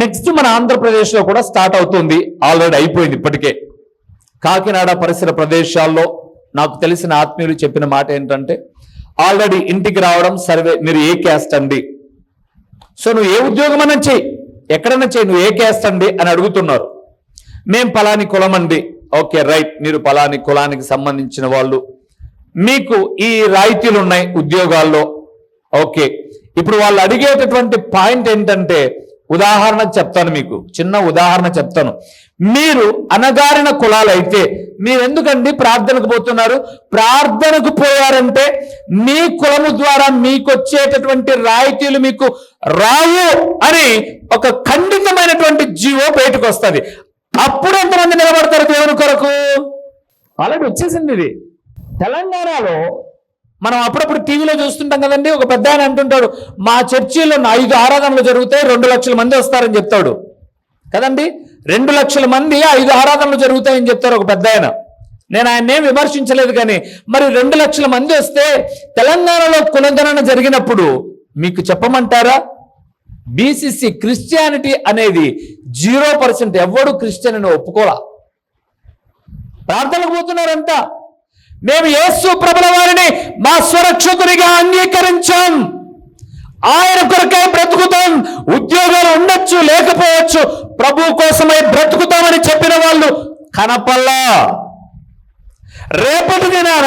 Next మన ఆంధ్రప్రదేశ్లో కూడా స్టార్ట్ అవుతుంది. ఆల్రెడీ అయిపోయింది ఇప్పటికే. కాకినాడ పరిసర ప్రదేశాల్లో నాకు తెలిసిన ఆత్మీయులు చెప్పిన మాట ఏంటంటే ఆల్రెడీ ఇంటికి రావడం సర్వే మీరు ఏ క్యాస్ట్ అండి? సో నువ్వు ఏ ఉద్యోగం అన్నా చెయ్యి. ఎక్కడన్నా చెయ్యి నువ్వు ఏ క్యాస్ట్ అండి అని అడుగుతున్నారు. మేం పలాని కులం అండి. ఓకే రైట్ మీరు పలాని కులానికి సంబంధించిన వాళ్ళు. మీకు ఈ రాయితీలు ఉన్నాయి ఉద్యోగాల్లో. ఓకే ఇప్పుడు వాళ్ళు అడిగేటటువంటి పాయింట్ ఏంటంటే ఉదాహరణ చెప్తాను మీకు. చిన్న ఉదాహరణ చెప్తాను. మీరు అనగారిన కులాలైతే మీరెందుకండి ప్రార్థనకు పోతున్నారు? ప్రార్థనకు పోయారంటే మీ కులము ద్వారా మీకు వచ్చేటటువంటి రాయితీలు మీకు రావు అని ఒక ఖండితమైనటువంటి జీవో బయటకు వస్తుంది అప్పుడు ఎంతమంది నిలబడతారు దేవుని కొరకు? అలాంటి వచ్చేసింది ఇది. తెలంగాణలో మనం అప్పుడప్పుడు టీవీలో చూస్తుంటాం కదండి ఒక పెద్ద ఆయన అంటుంటాడు మా చర్చిలో ఐదు ఆరాధనలు జరుగుతాయి రెండు లక్షల మంది వస్తారని చెప్తాడు. కదండి? రెండు లక్షల మంది ఐదు ఆరాధనలు జరుగుతాయని చెప్తారు ఒక పెద్ద ఆయన. నేను ఆయన్నేం విమర్శించలేదు కానీ మరి రెండు లక్షల మంది వస్తే తెలంగాణలో కులగణన జరిగినప్పుడు మీకు చెప్పమంటారా? బీసీసీ క్రిస్టియానిటీ అనేది జీరో పర్సెంట్ ఎవడు క్రిస్టియన్ అని ఒప్పుకోలా. ప్రార్థనకు పోతున్నారంతా. మేము యేసు ప్రభుల వారిని మా స్వరక్షకునిగా అంగీకరించాం. ఆయన కొరకే బ్రతుకుతాం. ఉద్యోగాలు ఉండొచ్చు లేకపోవచ్చు ప్రభు కోసమై బ్రతుకుతామని చెప్పిన వాళ్ళు కనపల్లా. రేపటి దినాన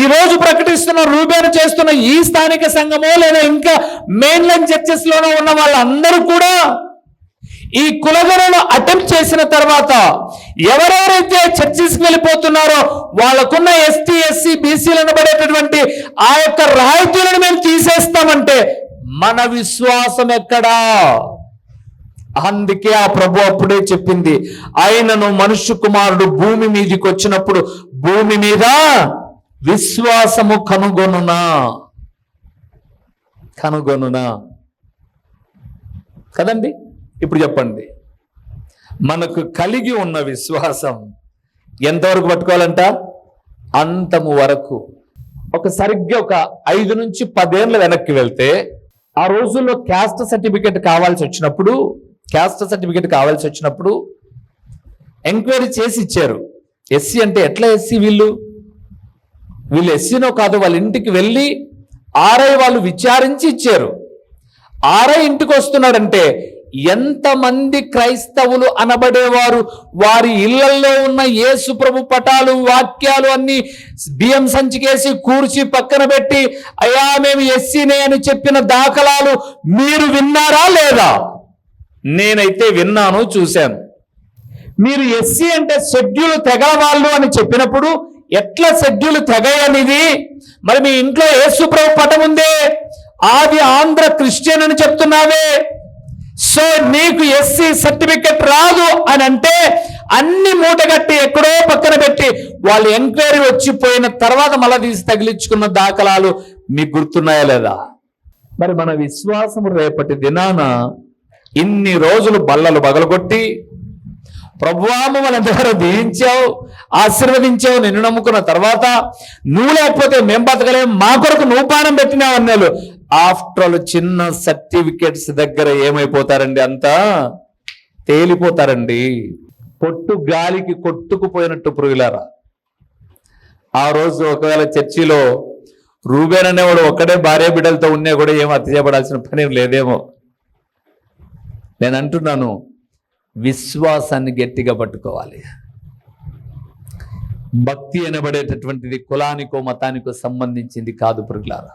ఈ రోజు ప్రకటిస్తున్న రూబేను చేస్తున్న ఈ స్థానిక సంఘమో లేదా ఇంకా మెయిన్ లైన్ చర్చెస్ లోనో ఉన్న వాళ్ళందరూ కూడా ఈ కులగణను అటెంప్ట్ చేసిన తర్వాత ఎవరెవరైతే చర్చిస్కి వెళ్ళిపోతున్నారో వాళ్ళకున్న ఎస్టీ ఎస్సీ బీసీలను పడేటటువంటి ఆ యొక్క రాయితీలను మేము తీసేస్తామంటే మన విశ్వాసం ఎక్కడా? అందుకే ఆ ప్రభు అప్పుడే చెప్పింది ఆయనను మనుష్య కుమారుడు భూమి మీదకి వచ్చినప్పుడు భూమి మీద విశ్వాసము కనుగొనునా? కనుగొనునా? కదండి? ఇప్పుడు చెప్పండి. మనకు కలిగి ఉన్న విశ్వాసం ఎంతవరకు పట్టుకోవాలంట? అంతము వరకు. ఒక సరిగ్గా ఒక ఐదు నుంచి పదేళ్ళ వెనక్కి వెళ్తే ఆ రోజుల్లో క్యాస్ట్ సర్టిఫికేట్ కావాల్సి వచ్చినప్పుడు క్యాస్ట్ సర్టిఫికేట్ కావాల్సి వచ్చినప్పుడు ఎంక్వైరీ చేసి ఇచ్చారు. ఎస్సీ అంటే ఎట్లా ఎస్సీ వీళ్ళు? వీళ్ళు ఎస్సీనో కాదు వాళ్ళ ఇంటికి వెళ్ళి ఆర్ఐ వాళ్ళు విచారించి ఇచ్చారు. ఆర్ఐ ఇంటికి వస్తున్నాడంటే ఎంతమంది క్రైస్తవులు అనబడేవారు? వారి ఇళ్ళల్లో ఉన్న యేసు ప్రభు పటాలు వాక్యాలు అన్ని బియ్యం సంచికేసి కూర్చి పక్కన పెట్టి అయ్యా మేము ఎస్సీనే అని చెప్పిన దాఖలాలు మీరు విన్నారా లేదా? నేనైతే విన్నాను చూశాను. మీరు ఎస్సీ అంటే షెడ్యూల్ తెగ వాళ్ళు అని చెప్పినప్పుడు ఎట్లా షెడ్యూల్ తెగయనిది? మరి మీ ఇంట్లో యేసు ప్రభు పటం ఉందే ఆది ఆంధ్ర క్రిస్టియన్ అని చెప్తున్నావే. సో నీకు ఎస్సీ సర్టిఫికెట్ రాదు అని అంటే అన్ని మూటగట్టి ఎక్కడో పక్కన పెట్టి వాళ్ళు ఎంక్వైరీ వచ్చిపోయిన తర్వాత మళ్ళీ తీసి తగిలించుకున్న దాఖలాలు మీకు గుర్తున్నాయా లేదా? మరి మన విశ్వాసం రేపటి దినాన ఇన్ని రోజులు బల్లలు బగలగొట్టి ప్రభువా మమ్మల్ని ఎంతవరకు దీవించావు ఆశీర్వదించావు నిన్ను నమ్ముకున్న తర్వాత నువ్వు లేకపోతే మేం బతకలేం మా కొరకు నువ్వు పానం పెట్టినావు అన్నాడు. ఆఫ్టర్ ఆల్ చిన్న సర్టిఫికెట్స్ దగ్గర ఏమైపోతారండి అంతా? తేలిపోతారండి. పొట్టు గాలికి కొట్టుకుపోయినట్టు పురుగులారా. ఆ రోజు ఒకవేళ చర్చిలో రూబేన్ అనేవాడు ఒక్కడే భార్య బిడ్డలతో ఉన్నా కూడా ఏం హత్య చేయబడాల్సిన పని ఏం లేదేమో. నేను అంటున్నాను విశ్వాసాన్ని గట్టిగా పట్టుకోవాలి. భక్తి అనబడేటటువంటిది కులానికో మతానికో సంబంధించింది కాదు పురుగులారా.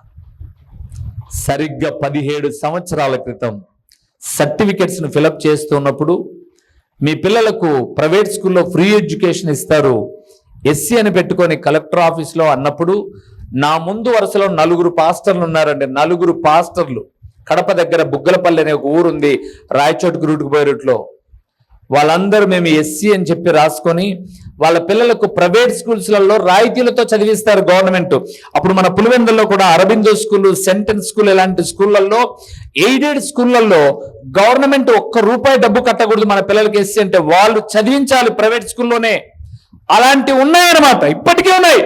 సరిగ్గా పదిహేడు సంవత్సరాల క్రితం సర్టిఫికెట్స్ను ఫిలప్ చేస్తున్నప్పుడు మీ పిల్లలకు ప్రైవేట్ స్కూల్లో ఫ్రీ ఎడ్యుకేషన్ ఇస్తారు. ఎస్సీ అని పెట్టుకొని కలెక్టర్ ఆఫీస్లో అన్నప్పుడు నా ముందు వరుసలో నలుగురు పాస్టర్లు ఉన్నారండి. నలుగురు పాస్టర్లు. కడప దగ్గర బుగ్గలపల్లి అనే ఒక ఊరుంది. రాయచోటుకు రూటుకు పోయే రూట్లో. వాళ్ళందరూ మేము ఎస్సీ అని చెప్పి రాసుకొని వాళ్ళ పిల్లలకు ప్రైవేట్ స్కూల్స్లలో రాయితీలతో చదివిస్తారు గవర్నమెంట్. అప్పుడు మన పులివెందుల్లో కూడా అరబిందో స్కూల్ సెంటెన్స్ స్కూల్ ఇలాంటి స్కూళ్ళల్లో ఎయిడెడ్ స్కూళ్ళల్లో గవర్నమెంట్ ఒక్క రూపాయి డబ్బు కట్టకూడదు మన పిల్లలకి ఎస్సీ అంటే. వాళ్ళు చదివించాలి ప్రైవేట్ స్కూల్లోనే. అలాంటివి ఉన్నాయన్నమాట ఇప్పటికీ ఉన్నాయి.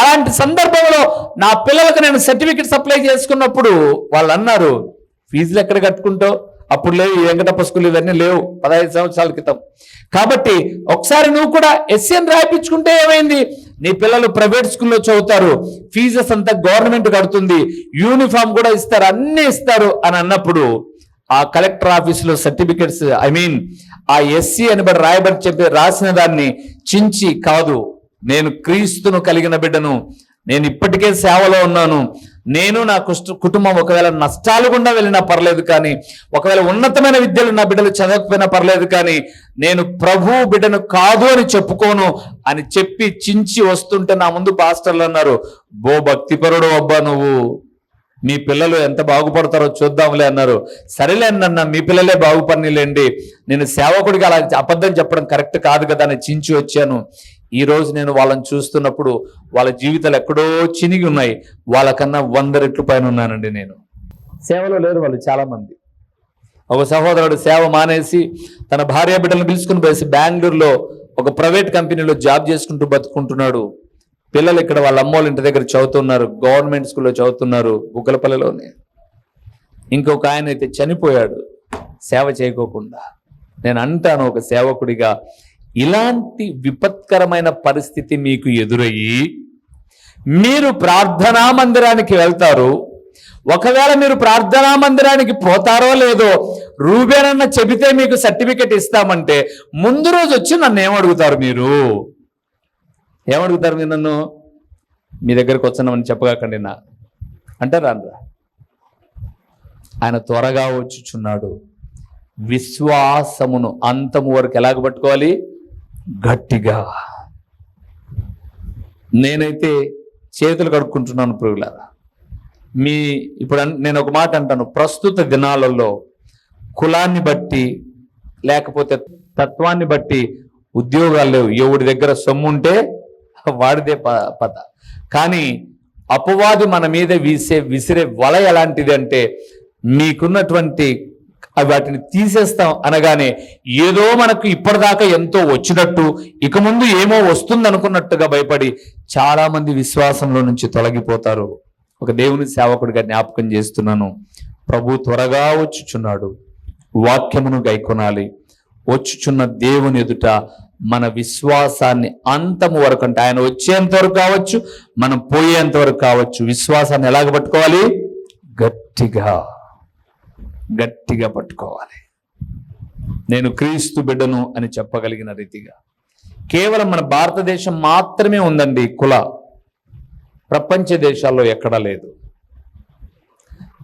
అలాంటి సందర్భంలో నా పిల్లలకు నేను సర్టిఫికెట్ సప్లై చేసుకున్నప్పుడు వాళ్ళు అన్నారు ఫీజులు ఎక్కడ కట్టుకుంటావు? అప్పుడు లేవు ఈ వెంకటప్ప స్కూల్ ఇవన్నీ లేవు పదహైదు సంవత్సరాల క్రితం. కాబట్టి ఒకసారి నువ్వు కూడా ఎస్ఎన్ రాయించుకుంటే ఏమైంది? నీ పిల్లలు ప్రైవేట్ స్కూల్లో చదువుతారు ఫీజెస్ అంతా గవర్నమెంట్ కడుతుంది యూనిఫామ్ కూడా ఇస్తారు అన్నీ ఇస్తారు అని అన్నప్పుడు ఆ కలెక్టర్ ఆఫీసులో సర్టిఫికెట్స్ ఐ మీన్ ఆ ఎస్సీ అని బట్టి రాయబడి చెప్పి రాసిన దాన్ని చించి కాదు నేను క్రీస్తును కలిగిన బిడ్డను నేను ఇప్పటికే సేవలో ఉన్నాను నేను నా కుటుంబం ఒకవేళ నష్టాలు గుండా వెళ్ళినా పర్లేదు కానీ ఒకవేళ ఉన్నతమైన విద్యలు నా బిడ్డలు చదవకపోయినా పర్లేదు కానీ నేను ప్రభు బిడ్డను కాదు అని చెప్పుకోను అని చెప్పి చించి వస్తుంటే నా ముందు పాస్టర్లు అన్నారు బో భక్తిపరుడు అబ్బా నువ్వు. మీ పిల్లలు ఎంత బాగుపడతారో చూద్దాంలే అన్నారు. సరేలే అన్న మీ పిల్లలే బాగుపడిలేండి నేను సేవకుడికి అలా అబద్ధం చెప్పడం కరెక్ట్ కాదు కదా అని చించి వచ్చాను. ఈ రోజు నేను వాళ్ళని చూస్తున్నప్పుడు వాళ్ళ జీవితాలు ఎక్కడో చినిగి ఉన్నాయి. వాళ్ళకన్నా వంద రెట్లు పైన ఉన్నానండి నేను. సేవలో లేరు వాళ్ళు చాలా మంది ఒక సహోదరుడు సేవ మానేసి తన భార్య బిడ్డలను పిలుచుకుని పోయేసి బెంగళూరులో ఒక ప్రైవేట్ కంపెనీలో జాబ్ చేసుకుంటూ బతుకుంటున్నాడు. పిల్లలు ఇక్కడ వాళ్ళ అమ్మోళ్ళ ఇంటి దగ్గర చదువుతున్నారు. గవర్నమెంట్ స్కూల్లో చదువుతున్నారు బుగ్గలపల్లిలోనే. ఇంకొక ఆయన అయితే చనిపోయాడు. సేవ చేయకోకుండా. నేను అంటాను ఒక సేవకుడిగా ఇలాంటి విపత్కరమైన పరిస్థితి మీకు ఎదురయ్యి మీరు ప్రార్థనా మందిరానికి వెళ్తారు. ఒకవేళ మీరు ప్రార్థనా మందిరానికి పోతారో లేదో రూబేనన్న చెబితే మీకు సర్టిఫికెట్ ఇస్తామంటే ముందు రోజు వచ్చి నన్ను ఏమడుగుతారు మీరు? ఏమడుగుతారు మీరు నన్ను? మీ దగ్గరకు వచ్చానని చెప్పగాకండి నా. అంటారా అనరా ఆయన త్వరగా వచ్చుచున్నాడు. విశ్వాసమును అంతము వరకు ఎలాగ పట్టుకోవాలి? గట్టిగా. నేనైతే చేతులు కడుక్కుంటున్నాను పురుగులారా మీ ఇప్పుడు నేను ఒక మాట అంటాను. ప్రస్తుత దినాలలో కులాన్ని బట్టి లేకపోతే తత్వాన్ని బట్టి ఉద్యోగాలు లేవు. ఎవడి దగ్గర సొమ్ము ఉంటే వాడిదే ప- పద. కానీ అపవాది మన మీద వీసే విసిరే వల ఎలాంటిది అంటే మీకున్నటువంటి అవి వాటిని తీసేస్తాం అనగానే ఏదో మనకు ఇప్పటిదాకా ఎంతో వచ్చినట్టు ఇక ముందు ఏమో వస్తుంది అనుకున్నట్టుగా భయపడి చాలామంది విశ్వాసంలో నుంచి తొలగిపోతారు. ఒక దేవుని సేవకుడిగా జ్ఞాపకం చేస్తున్నాను. ప్రభు త్వరగా వచ్చుచున్నాడు. వాక్యమును గైకొనాలి. వచ్చుచున్న దేవుని ఎదుట మన విశ్వాసాన్ని అంతము వరకు అంటే ఆయన వచ్చేంత వరకు కావచ్చు మనం పోయేంత వరకు కావచ్చు. విశ్వాసాన్ని ఎలాగ పట్టుకోవాలి? గట్టిగా. గట్టిగా పట్టుకోవాలి. నేను క్రీస్తు బిడ్డను అని చెప్పగలిగిన రీతిగా. కేవలం మన భారతదేశం మాత్రమే ఉందండి కుల. ప్రపంచ దేశాల్లో ఎక్కడా లేదు.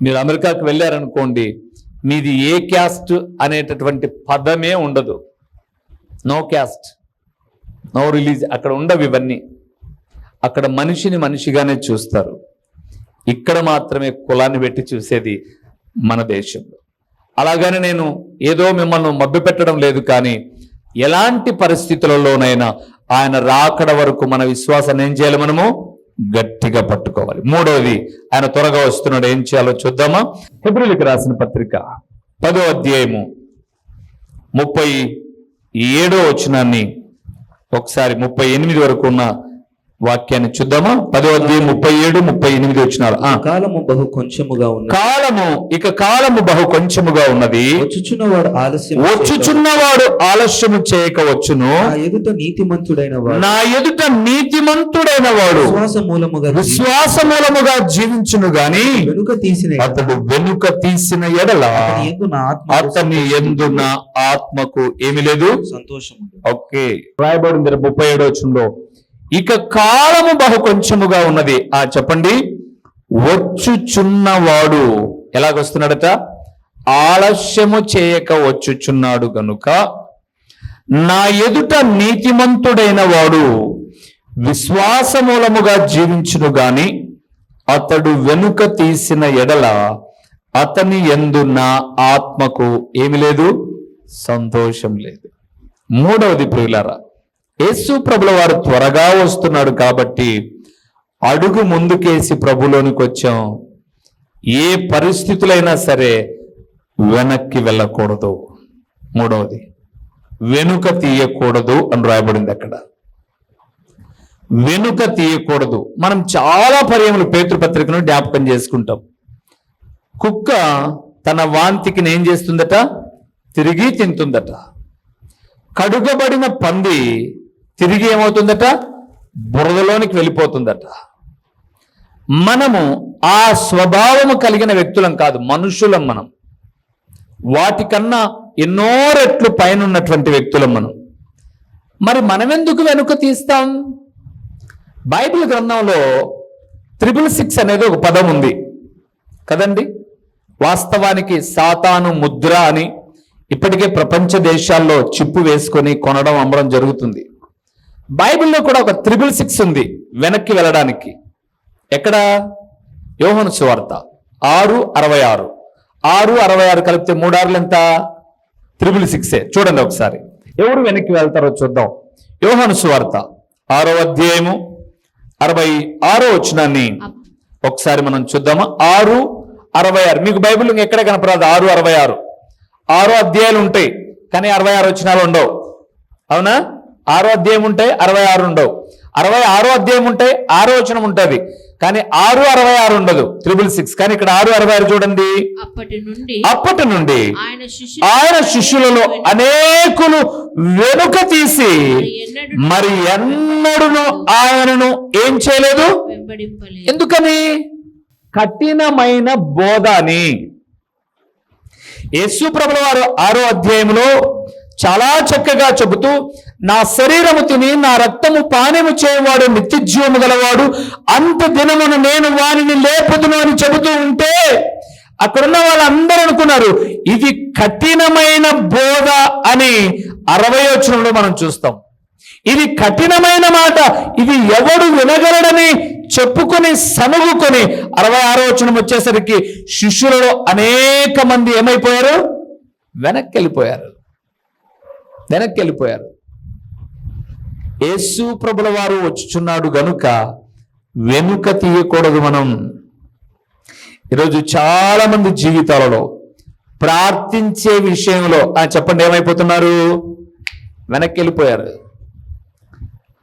మీరు అమెరికాకు వెళ్ళారనుకోండి మీది ఏ క్యాస్ట్ అనేటటువంటి పదమే ఉండదు. నో క్యాస్ట్ నో రిలీజ్ అక్కడ ఉండవు ఇవన్నీ. అక్కడ మనిషిని మనిషిగానే చూస్తారు. ఇక్కడ మాత్రమే కులాన్ని పెట్టి చూసేది మన దేశంలో. అలాగని నేను ఏదో మిమ్మల్ని మభ్యపెట్టడం లేదు కానీ ఎలాంటి పరిస్థితులలోనైనా ఆయన రాకడ వరకు మన విశ్వాసాన్ని ఏం చేయాలి మనము? గట్టిగా పట్టుకోవాలి. మూడవది ఆయన త్వరగా వస్తున్నాడు. ఏం చేయాలో చూద్దామా? ఫిబ్రవరికి రాసిన పత్రిక పదో అధ్యాయము ముప్పై ఏడో వచనాన్ని ఒకసారి ముప్పై ఎనిమిది వరకు ఉన్న వాక్యాన్ని చూద్దామా? పదో అధ్యాయం ముప్పై ఏడు ముప్పై ఎనిమిది వచ్చినారు. ఆ. కాలము బహు కొంచెముగా ఉన్నది. కాలము ఇక కాలము బహు కొంచెముగా ఉన్నది. వచ్చుచున్నవాడు ఆలస్యం వచ్చుచున్నవాడు ఆలస్యము చేయక వచ్చును. నా ఎదుట నీతిమంతుడైన వాడు. నా ఎదుట నీతిమంతుడైన వాడు. విశ్వాస మూలముగా విశ్వాస మూలముగా జీవించును గాని వెనుక తీసిన అతడు వెనుక తీసిన ఎడల అతని ఎందు నా ఆత్మకు ఏమి లేదు? సంతోషము ఓకే. రాయబడింది ముప్పై ఏడో వచ్చంలో ఇక కాలము బహు కొంచెముగా ఉన్నది. ఆ చెప్పండి. వచ్చుచున్నవాడు ఎలాగొస్తున్నాడట? ఆలస్యము చేయక వచ్చుచున్నాడు గనుక నా ఎదుట నీతిమంతుడైన వాడు విశ్వాసమూలముగా జీవించును గాని అతడు వెనుక తీసిన ఎడల అతని ఎందు నా ఆత్మకు ఏమి లేదు? సంతోషం లేదు. మూడవది ప్రియులారా యేసు ప్రభుల వారు త్వరగా వస్తున్నాడు కాబట్టి అడుగు ముందుకేసి ప్రభులోనికి వచ్చాం. ఏ పరిస్థితులైనా సరే వెనక్కి వెళ్ళకూడదు. మూడవది వెనుక తీయకూడదు అని రాయబడింది అక్కడ. వెనుక తీయకూడదు. మనం చాలా పర్యములు పేతృపత్రికను జ్ఞాపకం చేసుకుంటాం. కుక్క తన వాంతికి ఏం చేస్తుందట? తిరిగి తింటుందట. కడుగబడిన పంది తిరిగి ఏమవుతుందట? బురదలోనికి వెళ్ళిపోతుందట. మనము ఆ స్వభావము కలిగిన వ్యక్తులం కాదు మనుషులం మనం. వాటికన్నా ఎన్నో రెట్లు పైన ఉన్నటువంటి వ్యక్తులం మనం. మరి మనమెందుకు వెనుక తీస్తాం? బైబిల్ గ్రంథంలో త్రిబుల్ సిక్స్ అనేది ఒక పదం ఉంది. కదండి? వాస్తవానికి సాతాను ముద్ర అని ఇప్పటికే ప్రపంచ దేశాల్లో చిప్పు వేసుకొని కొనడం అమ్మడం జరుగుతుంది. బైబిల్లో కూడా ఒక త్రిబుల్ సిక్స్ ఉంది వెనక్కి వెళ్ళడానికి. ఎక్కడ? యోహను సువార్త. ఆరు అరవై ఆరు. ఆరు అరవై ఆరు కలిపితే మూడారులు ఎంత? త్రిబుల్ సిక్సే చూడండి ఒకసారి. ఎవరు వెనక్కి వెళ్తారో చూద్దాం. యోహాను సువార్త. ఆరో అధ్యాయము అరవై ఆరో వచనాన్ని ఒకసారి మనం చూద్దామా? ఆరు అరవై ఆరు. మీకు బైబిల్ ఎక్కడ కనపరాదు ఆరు అరవై ఆరు. ఆరో అధ్యాయాలు ఉంటాయి కానీ అరవై ఆరు వచనాలు ఉండవు. అవునా? ఆరో అధ్యాయం ఉంటాయి అరవై ఆరు ఉండవు. అరవై ఆరో అధ్యాయం ఉంటాయి ఆరో వచనం ఉంటుంది. కానీ ఆరు అరవై ఆరు ఉండదు త్రిబుల్ సిక్స్. కానీ ఇక్కడ ఆరు అరవై ఆరు చూడండి. అప్పటి నుండి ఆయన శిష్యులు ఆయన శిష్యులలో అనేకులు వెనుక తీసి ఎన్నడూ మరి ఎన్నడూను ఆయనను ఏం చేయలేదు? ఎందుకని? కఠినమైన బోధ అని. యేసు ప్రభుల వారు ఆరో అధ్యాయంలో చాలా చక్కగా చెబుతూ నా శరీరము తిని నా రక్తము పానము చేయవాడు నిత్య జీవము గలవాడు అంత దినమును నేను వారిని లేపుదును అని చెబుతూ ఉంటే అక్కడున్న వాళ్ళందరూ అనుకున్నారు ఇది కఠినమైన బోధ అని అరవై వచనంలో మనం చూస్తాం. ఇది కఠినమైన మాట ఇది ఎవడు వినగలడని చెప్పుకొని సనుగుకొని అరవై ఆరో వచనం వచ్చేసరికి శిష్యులలో అనేక మంది ఏమైపోయారు? వెనక్కి వెళ్ళిపోయారు. వెనక్కి వెళ్ళిపోయారు యేసు ప్రభుల వారు వచ్చుచున్నాడు గనుక వెనుక తీయకూడదు మనం. ఈరోజు చాలా మంది జీవితాలలో ప్రార్థించే విషయంలో ఆ చెప్పండి ఏమైపోతున్నారు? వెనక్కి వెళ్ళిపోయారు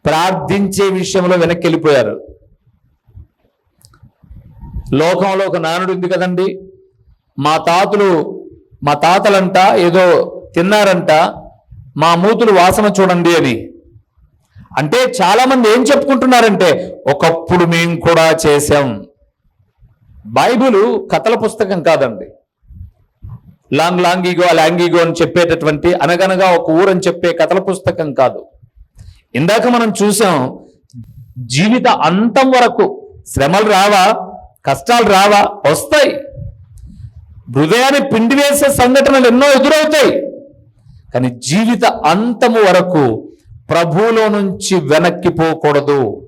ప్రార్థించే విషయంలో వెనక్కి వెళ్ళిపోయారు లోకంలో ఒక నానుడు ఉంది కదండి. మా తాతలు మా తాతలంట ఏదో తిన్నారంట. మా మూతులు వాసన చూడండి అని. అంటే చాలా మంది ఏం చెప్పుకుంటున్నారంటే ఒకప్పుడు మేము కూడా చేశాం. బైబిల్ కథల పుస్తకం కాదండి. లాంగ్ లాంగిగో లాంగిగో అని చెప్పేటటువంటి అనగనగా ఒక ఊరని చెప్పే కథల పుస్తకం కాదు. ఇందాక మనం చూసాం జీవిత అంతం వరకు శ్రమలు రావా కష్టాలు రావా వస్తాయి. హృదయాన్ని పిండి వేసే సంఘటనలు ఎన్నో ఎదురవుతాయి. కానీ జీవిత అంతము వరకు ప్రభువులో నుంచి వెనక్కి పోకూడదు.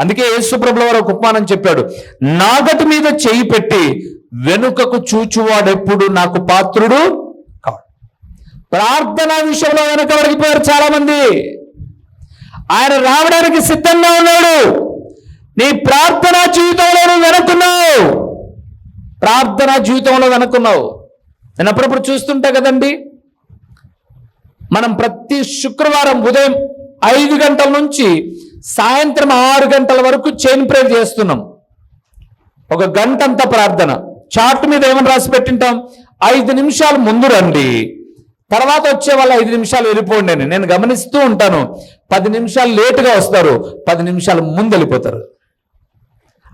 అందుకే యేసుప్రభుల వారు ఒక ఉపమానం చెప్పాడు. నాగటి మీద చేయి పెట్టి వెనుకకు చూచువాడెప్పుడు నాకు పాత్రుడు కాడు. ప్రార్థన విషయంలో వెనక వడిగిపోయారు చాలా మంది ఆయన రావడానికి సిద్ధంగా ఉన్నాడు. నీ ప్రార్థనా జీవితంలో నువ్వు వెనుకున్నావు ప్రార్థనా జీవితంలో వెనుకున్నావు నేను అప్పుడప్పుడు చూస్తుంటా కదండి. మనం ప్రతి శుక్రవారం ఉదయం ఐదు గంటల నుంచి సాయంత్రం ఆరు గంటల వరకు చైన్ ప్రేర్ చేస్తున్నాం. ఒక గంట అంతా ప్రార్థన. చార్ట్ మీద ఏమని రాసి పెట్టింటాం? ఐదు నిమిషాలు ముందు రండి. తర్వాత వచ్చే వాళ్ళు ఐదు నిమిషాలు వెళ్ళిపోండి అని. నేను గమనిస్తూ ఉంటాను. పది నిమిషాలు లేటుగా వస్తారు. పది నిమిషాలు ముందు వెళ్ళిపోతారు.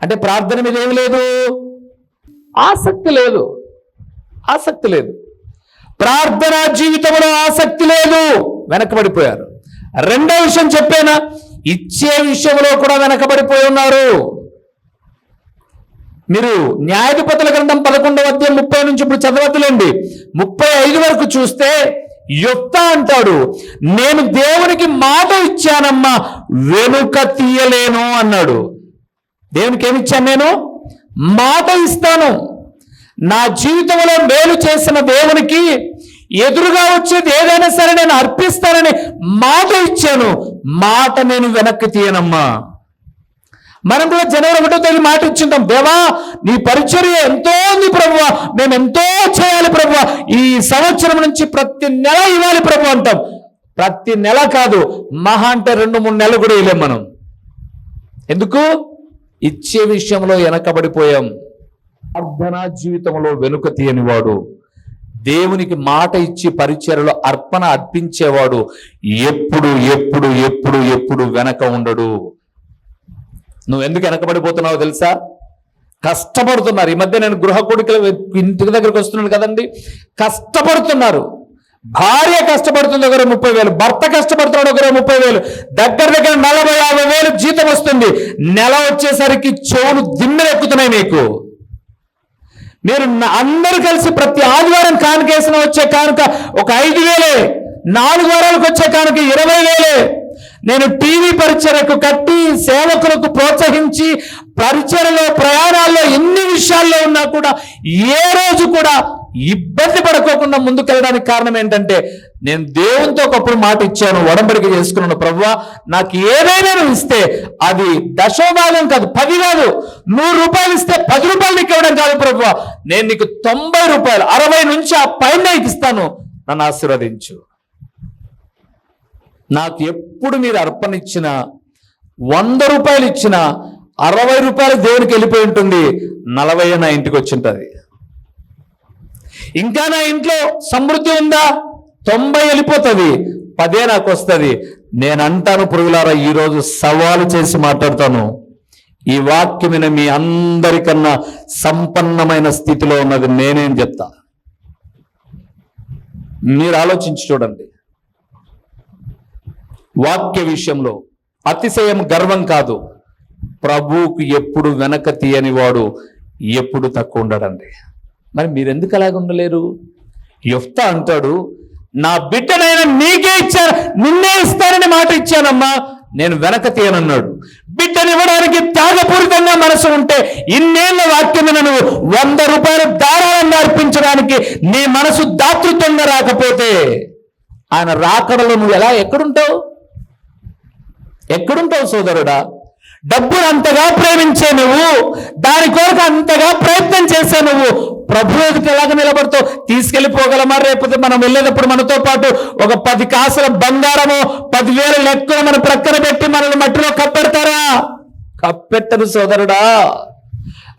అంటే ప్రార్థన మీద ఏమి లేదు? ఆసక్తి లేదు. ఆసక్తి లేదు. ప్రార్థనా జీవితంలో ఆసక్తి లేదు. వెనకబడిపోయారు. రెండో విషయం చెప్పేనా? ఇచ్చే విషయంలో కూడా వెనకబడిపోయి ఉన్నారు. మీరు న్యాయాధిపతుల గ్రంథం పదకొండవ అధ్యాయం ముప్పై నుంచి ఇప్పుడు చదవద్దులేండి. ముప్పై ఐదు వరకు చూస్తే యుక్త అంటాడు నేను దేవునికి మాట ఇచ్చానమ్మా వెనుక తీయలేను అన్నాడు. దేవునికి ఏమి ఇచ్చాను నేను? మాట ఇస్తాను. నా జీవితంలో మేలు చేసిన దేవునికి ఎదురుగా వచ్చేది ఏదైనా సరే నేను అర్పిస్తానని మాట ఇచ్చాను. మాట నేను వెనక్కి తీయనమ్మా. మనం కూడా జనవరి ఒకటో తేదీ మాట ఇచ్చింటాం. దేవా నీ పరిచర్య ఎంతో ఉంది ప్రభు మేము ఎంతో చేయాలి ప్రభు ఈ సంవత్సరం నుంచి ప్రతి నెల ఇవ్వాలి ప్రభు అంటాం. ప్రతి నెల కాదు మహా అంటే రెండు మూడు నెలలు కూడా వేయలేం మనం. ఎందుకు? ఇచ్చే విషయంలో వెనకబడిపోయాం. ప్రార్థనా జీవితంలో వెనుక తీయనివాడు దేవునికి మాట ఇచ్చి పరిచయలో అర్పణ అర్పించేవాడు ఎప్పుడు ఎప్పుడు ఎప్పుడు ఎప్పుడు వెనక ఉండడు. నువ్వు ఎందుకు వెనకబడిపోతున్నావో తెలుసా? కష్టపడుతున్నారు. ఈ మధ్య నేను గృహ కొడుకుల ఇంటి దగ్గరికి వస్తున్నాను కదండి. కష్టపడుతున్నారు. భార్య కష్టపడుతుంది ఒకరు ముప్పై వేలు. భర్త కష్టపడుతున్నాడు ఒకరు ముప్పై వేలు. దగ్గర దగ్గర నలభై యాభై వేలు జీతం వస్తుంది. నెల వచ్చేసరికి చెవులు దిమ్మెరెక్కుతున్నాయి మీకు. మీరు అందరూ కలిసి ప్రతి ఆదివారం కానుకేసిన వచ్చే కానుక ఒక ఐదు వేలే. నాలుగు వారాలకు వచ్చే కానుక ఇరవై వేలే. నేను టీవీ పరిచయకు కట్టి సేవకులకు ప్రోత్సహించి పరిచయలో ప్రయాణాల్లో ఎన్ని విషయాల్లో ఉన్నా కూడా ఏ రోజు కూడా ఇబ్బంది పడుకోకుండా ముందుకెళ్ళడానికి కారణం ఏంటంటే నేను దేవునితో ఒకప్పుడు మాట ఇచ్చాను ఒడంబడిక చేసుకున్నాను. ప్రభువా నాకు ఏదైనా ఇస్తే అది దశోభాగం కాదు పది కాదు. నూరు రూపాయలు ఇస్తే పది రూపాయలు నీకు ఇవ్వడం కాదు ప్రభువా. నేను నీకు తొంభై రూపాయలు అరవై నుంచి ఆ పైన నీకు ఇస్తాను. నన్ను ఆశీర్వదించు. నాకు ఎప్పుడు మీరు అర్పణ ఇచ్చిన వంద రూపాయలు ఇచ్చిన అరవై రూపాయలు దేవునికి వెళ్ళిపోయి ఉంటుంది నలభై నా ఇంటికి వచ్చి ఉంటుంది. ఇంకా నా ఇంట్లో సమృద్ధి ఉందా? తొంభై వెళ్ళిపోతుంది. పదే నాకు వస్తుంది. నేను అంటాను పురుగులారా ఈరోజు సవాలు చేసి మాట్లాడతాను. ఈ వాక్యమైన మీ అందరికన్నా సంపన్నమైన స్థితిలో ఉన్నది నేనేం చెప్తా. మీరు ఆలోచించి చూడండి. వాక్య విషయంలో అతిశయం గర్వం కాదు. ప్రభువుకు ఎప్పుడు వెనక తీయని వాడు ఎప్పుడు తక్కువ ఉండడండి. మరి మీరెందుకు అలాగ ఉండలేరు? యొఫ్త అంటాడు నా బిడ్డనైనా నీకే ఇచ్చాను నిన్నే ఇస్తానని మాట ఇచ్చానమ్మా నేను వెనక తీయనన్నాడు. బిడ్డనివ్వడానికి త్యాగపూరితంగా మనసు ఉంటే ఇన్నేళ్ళ వాక్యమైన నువ్వు వంద రూపాయలు దారాలను అర్పించడానికి నీ మనసు దాతృత్వంగా రాకపోతే ఆయన రాకడలో నువ్వు ఎలా ఎక్కడుంటావు? ఎక్కడుంటావు సోదరుడా? డబ్బును అంతగా ప్రేమించే నువ్వు దాని కొరకు అంతగా ప్రయత్నం చేసే నువ్వు ప్రభు ఎదుట ఎలాగ నిలబడతావు? తీసుకెళ్ళిపోగలమా? రేపు మనం వెళ్ళేటప్పుడు మనతో పాటు ఒక పది కాసుల బంగారము పదివేల లెక్కలు మన ప్రక్కన పెట్టి మనల్ని మట్టిలో కప్పెడతారా? కప్పెట్టరు సోదరుడా.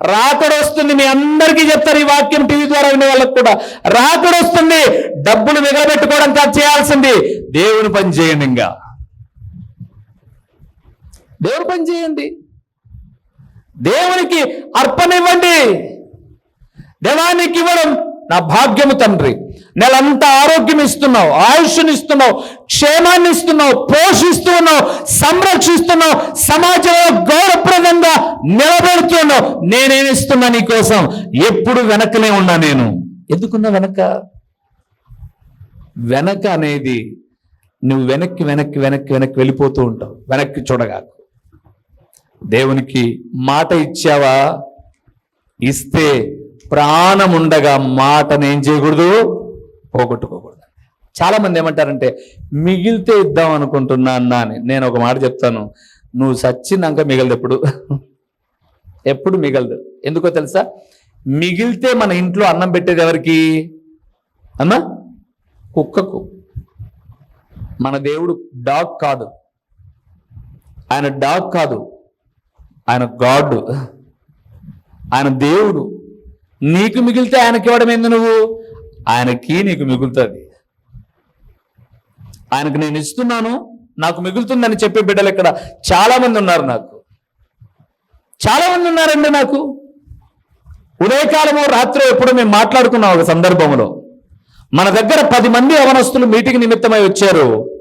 రాకడొస్తుంది. మీ అందరికీ చెప్తారు ఈ వాక్యం టీవీ ద్వారా వినే వాళ్ళకి కూడా. రాకడొస్తుంది. డబ్బులు మిగలబెట్టుకోవడం కాదు చేయాల్సింది. దేవుని పని చేయండి ఇంకా. దేవుని పని చేయండి. దేవునికి అర్పణ ఇవ్వండి. దేవానికి ఇవ్వడం నా భాగ్యము తండ్రి. నెలంతా ఆరోగ్యం ఇస్తున్నావు ఆయుష్ని ఇస్తున్నావు క్షేమాన్ని ఇస్తున్నావు పోషిస్తున్నావు సంరక్షిస్తున్నావు సమాజంలో గౌరవప్రదంగా నిలబెడుతున్నావు. నేనేమి ఇస్తున్నా నీకోసం ఎప్పుడు వెనకనే ఉన్నా నేను. ఎందుకున్నా వెనక? వెనక అనేది నువ్వు వెనక్కి వెనక్కి వెనక్కి వెనక్కి వెళ్ళిపోతూ ఉంటావు. వెనక్కి చూడగాకు. దేవునికి మాట ఇచ్చావా? ఇస్తే ప్రాణం ఉండగా మాటను ఏం చేయకూడదు? పోగొట్టుకోకూడదు. చాలా మంది ఏమంటారంటే మిగిలితే ఇద్దాం అనుకుంటున్నా అన్నా అని. నేను ఒక మాట చెప్తాను. నువ్వు సచ్చినాక మిగలదు ఎప్పుడు? ఎప్పుడు మిగలదు. ఎందుకో తెలుసా? మిగిలితే మన ఇంట్లో అన్నం పెట్టేది ఎవరికి? అన్నా? కుక్కకు. మన దేవుడు డాగ్ కాదు. ఆయన డాగ్ కాదు. ఆయన గాడ్. ఆయన దేవుడు. నీకు మిగిలితే ఆయనకి ఇవ్వడం ఏంది నువ్వు? ఆయనకి నీకు మిగులుతుంది. ఆయనకు నేను ఇస్తున్నాను నాకు మిగులుతుందని చెప్పే బిడ్డలు ఇక్కడ చాలా మంది ఉన్నారు నాకు. చాలా మంది ఉన్నారండి నాకు. ఉదయకాలము రాత్రి ఎప్పుడు మేము మాట్లాడుకున్నాం ఒక సందర్భంలో. మన దగ్గర పది మంది అవనస్తులు మీటింగ్ నిమిత్తమై వచ్చారు.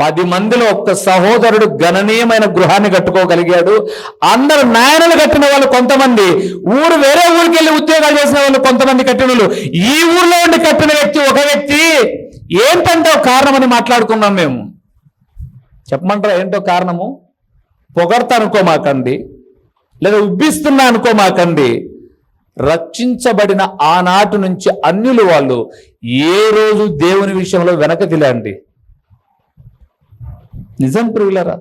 పది మందిలో ఒక్క సహోదరుడు గణనీయమైన గృహాన్ని కట్టుకోగలిగాడు. అందరు నాయనలు కట్టిన వాళ్ళు కొంతమంది. ఊరు వేరే ఊరికి వెళ్ళి ఉద్యోగాలు చేసిన వాళ్ళు కొంతమంది కట్టిన వాళ్ళు ఈ ఊర్లో ఉండి కట్టిన వ్యక్తి ఒక వ్యక్తి. ఏంటంటే కారణమని మాట్లాడుకున్నాం మేము. చెప్పమంటారా? ఏంటో కారణము? పొగడతా అనుకోమాకండి. లేదా ఉబ్బిస్తున్నా అనుకోమాకండి. రక్షించబడిన ఆనాటి నుంచి అన్యులు వాళ్ళు ఏ రోజు దేవుని విషయంలో వెనక తిలాండి? నిజం ప్రియులరా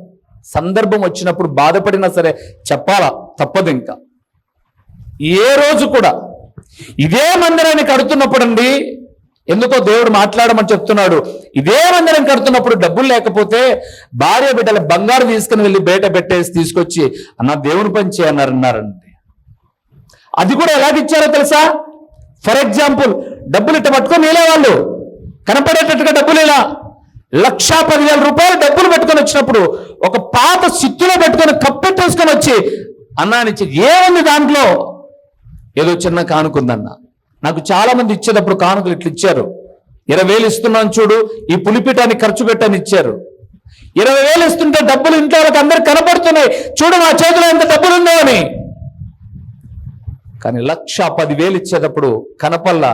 సందర్భం వచ్చినప్పుడు బాధపడినా సరే చెప్పాలా? తప్పదు ఇంకా. ఏ రోజు కూడా ఇదే మందిరాన్ని కడుతున్నప్పుడు అండి ఎందుకో దేవుడు మాట్లాడమని చెప్తున్నాడు. ఇదే మందిరం కడుతున్నప్పుడు డబ్బులు లేకపోతే భార్య బిడ్డల బంగారు తీసుకుని వెళ్ళి బయట పెట్టేసి తీసుకొచ్చి అన్న దేవుని పని చేయన్నారు అన్నారండి అది కూడా ఎలాగిచ్చారో తెలుసా? ఫర్ ఎగ్జాంపుల్ డబ్బులు ఇట్ట పట్టుకొని నీలే వాళ్ళు కనపడేటట్టుగా డబ్బులు ఇలా లక్షా పదివేల రూపాయలు డబ్బులు పెట్టుకొని వచ్చినప్పుడు ఒక పాత సిత్తులో పెట్టుకొని కప్పెట్టేసుకొని వచ్చి అన్నానిచ్చి ఏముంది దాంట్లో? ఏదో చిన్న కానుకుందన్న నాకు చాలా మంది ఇచ్చేటప్పుడు కానుకలు ఇట్లా ఇచ్చారు. ఇరవై వేలు ఇస్తున్నాను చూడు ఈ పులిపిటాన్ని ఖర్చు పెట్టని ఇచ్చారు. ఇరవై వేలు ఇస్తుంటే డబ్బులు ఇంట్లో వాళ్ళకి అందరు కనపడుతున్నాయి చూడు నా చేతిలో ఎంత డబ్బులు ఉందో అని. కానీ లక్ష పదివేలు ఇచ్చేటప్పుడు కనపల్లా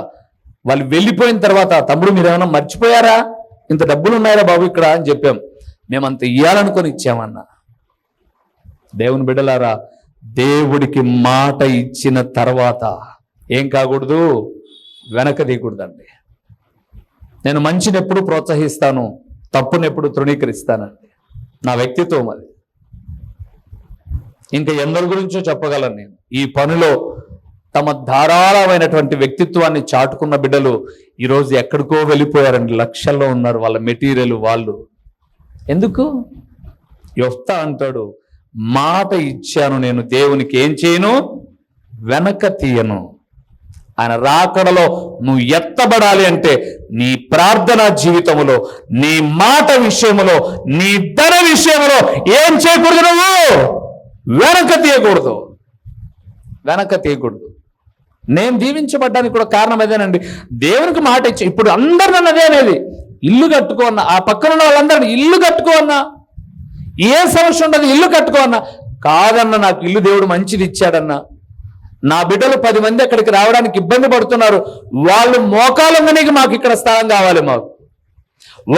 వాళ్ళు వెళ్ళిపోయిన తర్వాత తమ్ముడు మీరు ఏమైనా మర్చిపోయారా? ఇంత డబ్బులు ఉన్నాయరా బాబు ఇక్కడ అని చెప్పాం. మేమంత ఇయ్యాలనుకొని ఇచ్చామన్నా. దేవుని బిడ్డలారా దేవుడికి మాట ఇచ్చిన తర్వాత ఏం కాకూడదు? వెనక తీయకూడదండి నేను మంచిని ఎప్పుడు ప్రోత్సహిస్తాను తప్పునెప్పుడు తృణీకరిస్తానండి. నా వ్యక్తిత్వం అది. ఇంకా ఎందరి గురించో చెప్పగలను నేను. ఈ పనిలో తమ ధారాళమైనటువంటి వ్యక్తిత్వాన్ని చాటుకున్న బిడ్డలు ఈరోజు ఎక్కడికో వెళ్ళిపోయారండి. లక్షల్లో ఉన్నారు వాళ్ళ మెటీరియల్ వాళ్ళు. ఎందుకు? యొస్తా అంటాడు మాట ఇచ్చాను నేను దేవునికి ఏం చేయను? వెనక తీయను. ఆయన రాకడలో నువ్వు ఎత్తబడాలి అంటే నీ ప్రార్థన జీవితములో నీ మాట విషయములో నీ ధన విషయములో ఏం చేయకూడదు నువ్వు? వెనక తీయకూడదు. వెనక తీయకూడదు. నేను దీవించబడ్డానికి కూడా కారణం అదేనండి. దేవునికి మాట ఇచ్చి ఇప్పుడు అందరు నన్ను అదే అనేది ఇల్లు కట్టుకో అన్న ఆ పక్కన ఉన్న వాళ్ళందరినీ ఇల్లు కట్టుకో అన్నా ఏ సమస్య ఉండదు ఇల్లు కట్టుకో అన్నా. కాదన్న నాకు ఇల్లు దేవుడు మంచిది ఇచ్చాడన్నా. నా బిడ్డలు పది మంది అక్కడికి రావడానికి ఇబ్బంది పడుతున్నారు. వాళ్ళు మోకాలంగనికి మాకు ఇక్కడ స్థలం కావాలి మాకు.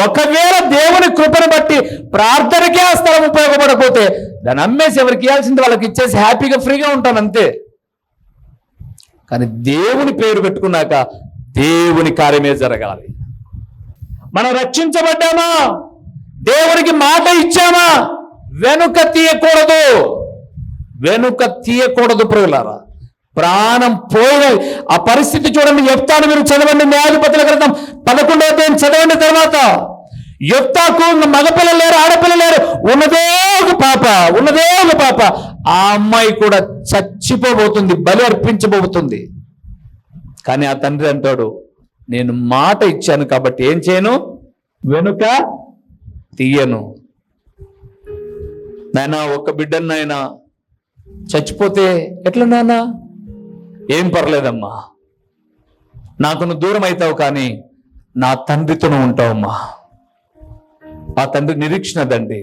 ఒకవేళ దేవుని కృపను బట్టి ప్రార్థనకే ఆ స్థలం ఉపయోగపడకపోతే దాన్ని అమ్మేసి ఎవరికి ఇవ్వాల్సింది వాళ్ళకి ఇచ్చేసి హ్యాపీగా ఫ్రీగా ఉంటాను అంతే. కానీ దేవుని పేరు పెట్టుకున్నాక దేవుని కార్యమే జరగాలి. మనం రక్షించబడ్డామా? దేవునికి మాట ఇచ్చామా? వెనుక తీయకూడదు. వెనుక తీయకూడదు ప్రియులారా ప్రాణం పోయిన ఆ పరిస్థితి చూడండి. చెప్తాను మీరు చదవండి. న్యాయాధిపతుల క్రితం పదకొండవ అధ్యాయం చదవండి తర్వాత. యొప్తాకు మగపిల్లలు లేరు ఆడపిల్లలు లేరు. ఉన్నదే ఒక పాప ఉన్నదే ఒక పాప. ఆ అమ్మాయి కూడా చచ్చిపోబోతుంది బలి అర్పించబోతుంది. కానీ ఆ తండ్రి అంటాడు నేను మాట ఇచ్చాను కాబట్టి ఏం చేయను? వెనుక తీయను. నాయన ఒక బిడ్డను నాయన చచ్చిపోతే ఎట్లా నాన్న ఏం పర్లేదమ్మా. నాకు నువ్వు దూరం అవుతావు కానీ నా తండ్రితోనూ ఉంటావమ్మా. ఆ తండ్రి నిరీక్షణ దండి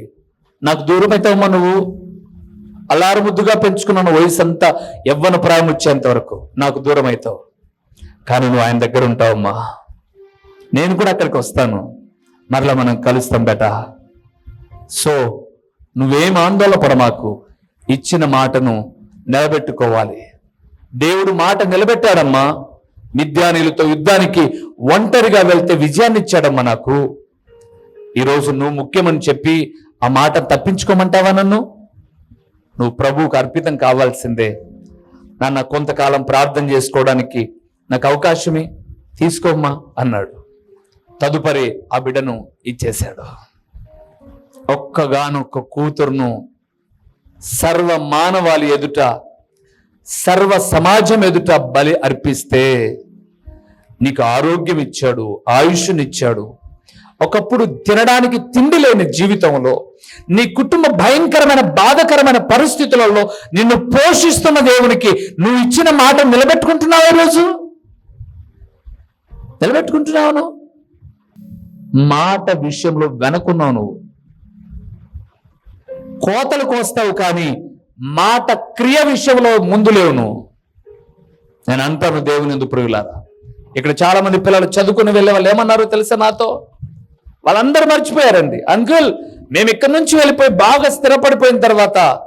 నాకు దూరం అవుతావమ్మా నువ్వు? ముద్దుగా పెంచుకున్నాను వయసు అంతా ఎవ్వన ప్రాయం వచ్చేంత వరకు. నాకు దూరం అవుతావు కానీ నువ్వు ఆయన దగ్గర ఉంటావమ్మా. నేను కూడా అక్కడికి వస్తాను. మరలా మనం కలుస్తాం బేట. సో నువ్వేం ఆందోళన పడమాకు ఇచ్చిన మాటను నిలబెట్టుకోవాలి. దేవుడు మాట నిలబెట్టాడమ్మా. మిద్యానీలతో యుద్ధానికి ఒంటరిగా వెళ్తే విజయాన్ని ఇచ్చాడమ్మా నాకు. ఈరోజు నువ్వు ముఖ్యమని చెప్పి ఆ మాట తప్పించుకోమంటావా నన్ను? నువ్వు ప్రభువుకు అర్పితం కావాల్సిందే. నాన్న కొంతకాలం ప్రార్థన చేసుకోవడానికి నాకు అవకాశమే తీసుకోమ్మా అన్నాడు. తదుపరి ఆ బిడ్డను ఇచ్చేశాడు. ఒక్కగానొక్క కూతురును సర్వ మానవాళి ఎదుట సర్వ సమాజం ఎదుట బలి అర్పిస్తే నీకు ఆరోగ్యం ఇచ్చాడు ఆయుష్నిచ్చాడు ఒకప్పుడు తినడానికి తిండి లేని జీవితంలో నీ కుటుంబ భయంకరమైన బాధకరమైన పరిస్థితులలో నిన్ను పోషిస్తున్న దేవునికి నువ్వు ఇచ్చిన మాట నిలబెట్టుకుంటున్నావు రోజు? నిలబెట్టుకుంటున్నావు నువ్వు? మాట విషయంలో వెనకున్నావు నువ్వు. కోతలు కోస్తావు కానీ మాట క్రియ విషయంలో ముందు లేవు నువ్వు. నేను అంటాను దేవుని ఎందుకు ప్రియులారా? ఇక్కడ చాలా మంది పిల్లలు చదువుకుని వెళ్ళే వాళ్ళు ఏమన్నారు తెలుసా నాతో? వాళ్ళందరూ మర్చిపోయారండి. అంకుల్ మేము ఇక్కడి నుంచి వెళ్ళిపోయి బాగా స్థిరపడిపోయిన తర్వాత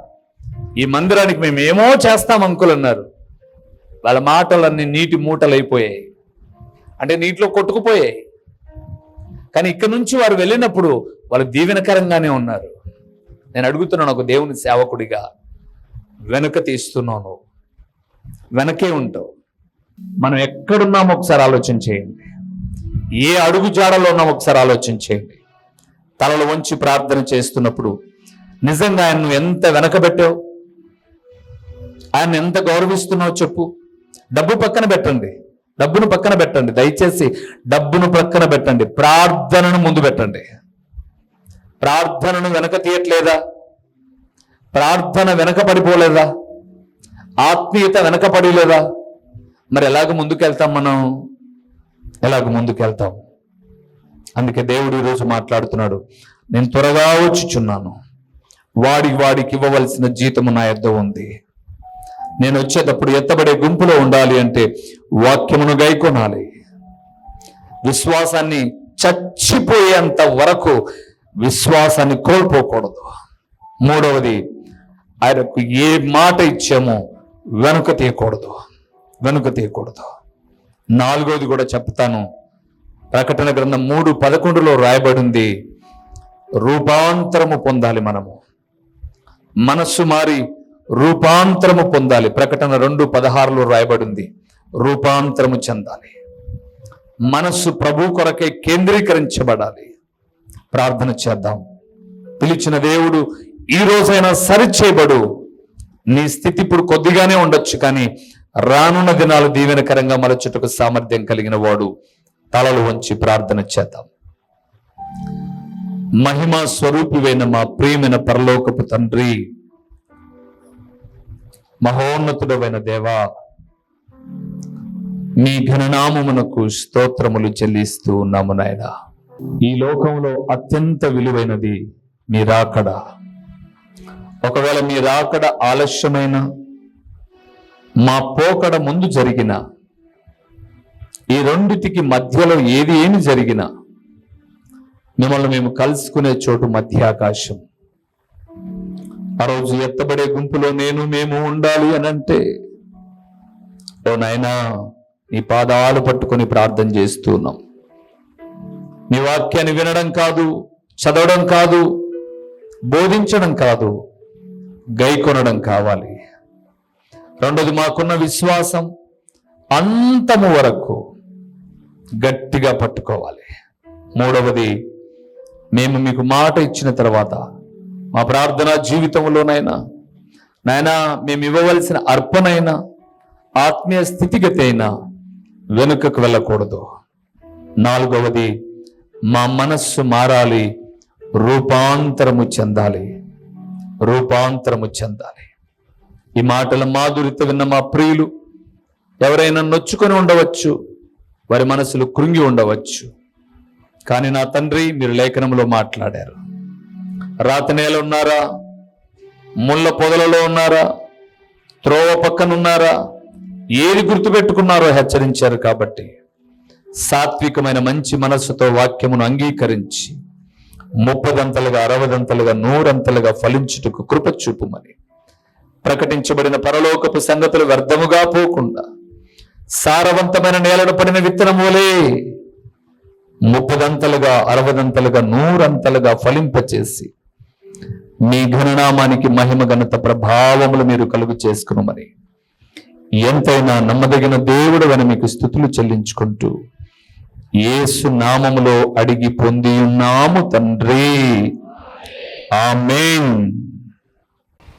ఈ మందిరానికి మేము ఏమో చేస్తాం అంకుల్ అన్నారు. వాళ్ళ మాటలన్నీ నీటి మూటలు అయిపోయాయి అంటే నీటిలో కొట్టుకుపోయాయి. కానీ ఇక్కడ నుంచి వారు వెళ్ళినప్పుడు వాళ్ళు దీవెనకరంగానే ఉన్నారు. నేను అడుగుతున్నాను ఒక దేవుని సేవకుడిగా వెనుక తీస్తున్నాను. వెనకే ఉంటావు. మనం ఎక్కడున్నామో ఒకసారి ఆలోచన చేయండి. ఏ అడుగు జాడలో ఒకసారి ఆలోచించేయండి. తలలు వంచి ప్రార్థన చేస్తున్నప్పుడు నిజంగా ఆయన నువ్వు ఎంత వెనకబెట్టావు? ఆయన ఎంత గౌరవిస్తున్నావు చెప్పు. డబ్బు పక్కన పెట్టండి. డబ్బును పక్కన పెట్టండి. దయచేసి డబ్బును పక్కన పెట్టండి. ప్రార్థనను ముందు పెట్టండి. ప్రార్థనను వెనక తీయట్లేదా? ప్రార్థన వెనక పడిపోలేదా? ఆత్మీయత వెనక పడిలేదా? మరి ఎలాగ ముందుకెళ్తాం మనం? ఎలాగ ముందుకెళ్తాం అందుకే దేవుడు ఈరోజు మాట్లాడుతున్నాడు. నేను త్వరగా వచ్చుచున్నాను. వాడి వాడికి ఇవ్వవలసిన జీతము నా యొద్ద ఉంది. నేను వచ్చేటప్పుడు ఎత్తబడే గుంపులో ఉండాలి అంటే వాక్యమును గైకొనాలి. విశ్వాసాన్ని చచ్చిపోయేంత వరకు విశ్వాసాన్ని కోల్పోకూడదు. మూడవది ఆయనకు ఏ మాట ఇచ్చామో వెనుక తీయకూడదు. వెనుక తీయకూడదు. నాలుగవది కూడా చెప్తాను. ప్రకటన గ్రంథం మూడు పదకొండులో రాయబడింది. రూపాంతరము పొందాలి మనము. మనస్సు మారి రూపాంతరము పొందాలి. ప్రకటన రెండు పదహారులో రాయబడింది. రూపాంతరము చెందాలి. మనస్సు ప్రభు కొరకే కేంద్రీకరించబడాలి. ప్రార్థన చేద్దాం. పిలిచిన దేవుడు ఈ రోజైనా సరిచేయబడు. నీ స్థితి ఇప్పుడు కొద్దిగానే ఉండొచ్చు కానీ రానున్న దినాలు దీవెనకరంగా మలచుటకు సామర్థ్యం కలిగిన వాడు తలలు వంచి ప్రార్థన చేద్దాం. మహిమా స్వరూపువైన మా ప్రియమైన పరలోకపు తండ్రి మహోన్నతుడమైన దేవా మీ ఘననామమునకు స్తోత్రములు చెల్లిస్తూ ఉన్నాము నాయన. ఈ లోకంలో అత్యంత విలువైనది మీ రాకడ. ఒకవేళ మీ రాకడ ఆలస్యమైన మా పోకడ ముందు జరిగిన ఈ రెండిటికి మధ్యలో ఏది ఏమి జరిగినా మిమ్మల్ని మేము కలుసుకునే చోటు మధ్య ఆకాశం ఆ రోజు ఎత్తబడే గుంపులో నేను మేము ఉండాలి అని అంటే ఓ నాయనా నీ పాదాలు పట్టుకొని ప్రార్థన చేస్తూ ఉన్నాం. నీ వాక్యాన్ని వినడం కాదు చదవడం కాదు బోధించడం కాదు గైకొనడం కావాలి. రెండోది మాకున్న విశ్వాసం అంతము వరకు గట్టిగా పట్టుకోవాలి. మూడవది మేము మీకు మాట ఇచ్చిన తర్వాత మా ప్రార్థనా జీవితంలోనైనా నాయనా మేము ఇవ్వవలసిన అర్పణైనా ఆత్మీయ స్థితిగతి అయినా వెనుకకు వెళ్ళకూడదు. నాలుగవది మా మనస్సు మారాలి రూపాంతరము చెందాలి రూపాంతరము చెందాలి. ఈ మాటల మాధురిత విన్న మా ప్రియులు ఎవరైనా నొచ్చుకొని ఉండవచ్చు వారి మనసులు కృంగి ఉండవచ్చు. కానీ నా తండ్రి మీరు లేఖనంలో మాట్లాడారు. రాతి నేల ఉన్నారా? ముళ్ళ పొదలలో ఉన్నారా? త్రోవ పక్కన ఉన్నారా ఏది గుర్తుపెట్టుకున్నారో హెచ్చరించారు కాబట్టి సాత్వికమైన మంచి మనస్సుతో వాక్యమును అంగీకరించి ముప్పదంతలుగా అరవదంతలుగా నూరంతలుగా ఫలించుటకు కృప చూపుమని ప్రకటించబడిన పరలోకపు సంగతులు వ్యర్థముగా పోకుండా సారవంతమైన నేలను పడిన విత్తనం ముప్పదంతలుగా అరవదంతలుగా నూరంతలుగా ఫలింపచేసి మీ ఘననామానికి మహిమ ఘనత ప్రభావములు మీరు కలుగు చేసుకునమని. ఎంతైనా నమ్మదగిన దేవుడు అని మీకు స్థుతులు చెల్లించుకుంటూ ఏసు నామములో అడిగి పొంది ఉన్నాము తండ్రి. ఆమెన్.